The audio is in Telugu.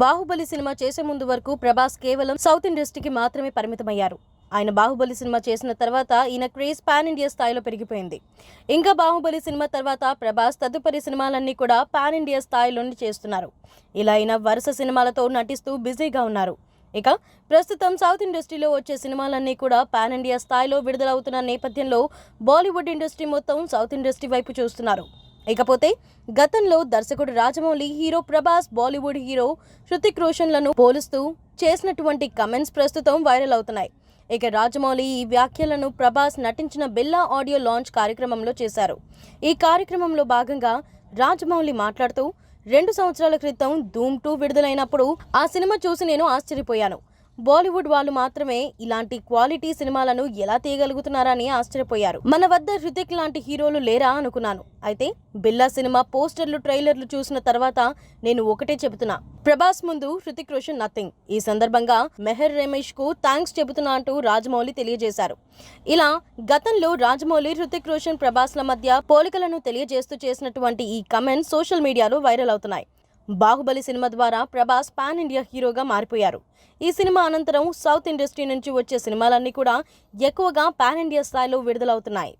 బాహుబలి సినిమా చేసే ముందు వరకు ప్రభాస్ కేవలం సౌత్ ఇండస్ట్రీకి మాత్రమే పరిమితమయ్యారు. ఆయన బాహుబలి సినిమా చేసిన తర్వాత ఈయన క్రేజ్ పాన్ ఇండియా స్థాయిలో పెరిగిపోయింది. ఇంకా బాహుబలి సినిమా తర్వాత ప్రభాస్ తదుపరి సినిమాలన్నీ కూడా పాన్ ఇండియా స్థాయిలోనే చేస్తున్నారు. ఇలా ఆయన వరుస సినిమాలతో నటిస్తూ బిజీగా ఉన్నారు. ఇక ప్రస్తుతం సౌత్ ఇండస్ట్రీలో వచ్చే సినిమాలన్నీ కూడా పాన్ ఇండియా స్థాయిలో విడుదలవుతున్న నేపథ్యంలో బాలీవుడ్ ఇండస్ట్రీ మొత్తం సౌత్ ఇండస్ట్రీ వైపు చూస్తున్నారు. ఇకపోతే గతంలో దర్శకుడు Rajamouli hero Prabhas Bollywood hero Hrithik రోషన్లను పోలుస్తూ చేసినటువంటి కమెంట్స్ ప్రస్తుతం వైరల్ అవుతున్నాయి. ఇక రాజమౌళి ఈ వ్యాఖ్యలను ప్రభాస్ నటించిన బిల్లా ఆడియో లాంచ్ కార్యక్రమంలో చేశారు. ఈ కార్యక్రమంలో భాగంగా రాజమౌళి మాట్లాడుతూ రెండు సంవత్సరాల క్రితం ధూమ్ టూ విడుదలైనప్పుడు ఆ సినిమా చూసి నేను ఆశ్చర్యపోయాను. బాలీవుడ్ వాళ్ళు మాత్రమే ఇలాంటి క్వాలిటీ సినిమాలను ఎలా తీయగలుగుతున్నారని ఆశ్చర్యపోయారు. మన వద్ద హృతిక్ లాంటి హీరోలు లేరా అనుకున్నాను. అయితే బిల్లా సినిమా పోస్టర్లు ట్రైలర్లు చూసిన తర్వాత నేను ఒకటే చెబుతున్నా. ప్రభాస్ ముందు హృతిక్ రోషన్ నథింగ్. ఈ సందర్భంగా మెహర్ రమేష్కు థ్యాంక్స్ చెబుతున్నా అంటూ రాజమౌళి తెలియజేశారు. ఇలా గతంలో రాజమౌళి హృతిక్ రోషన్ ప్రభాస్ల మధ్య పోలికలను తెలియజేస్తూ చేసినటువంటి ఈ కమెంట్ సోషల్ మీడియాలో వైరల్ అవుతున్నాయి. బాహుబలి సినిమా ద్వారా ప్రభాస్ పాన్ ఇండియా హీరోగా మారిపోయారు. ఈ సినిమా అనంతరం సౌత్ ఇండస్ట్రీ నుంచి వచ్చే సినిమాలన్నీ కూడా ఎక్కువగా పాన్ ఇండియా స్థాయిలో విడుదలవుతున్నాయి.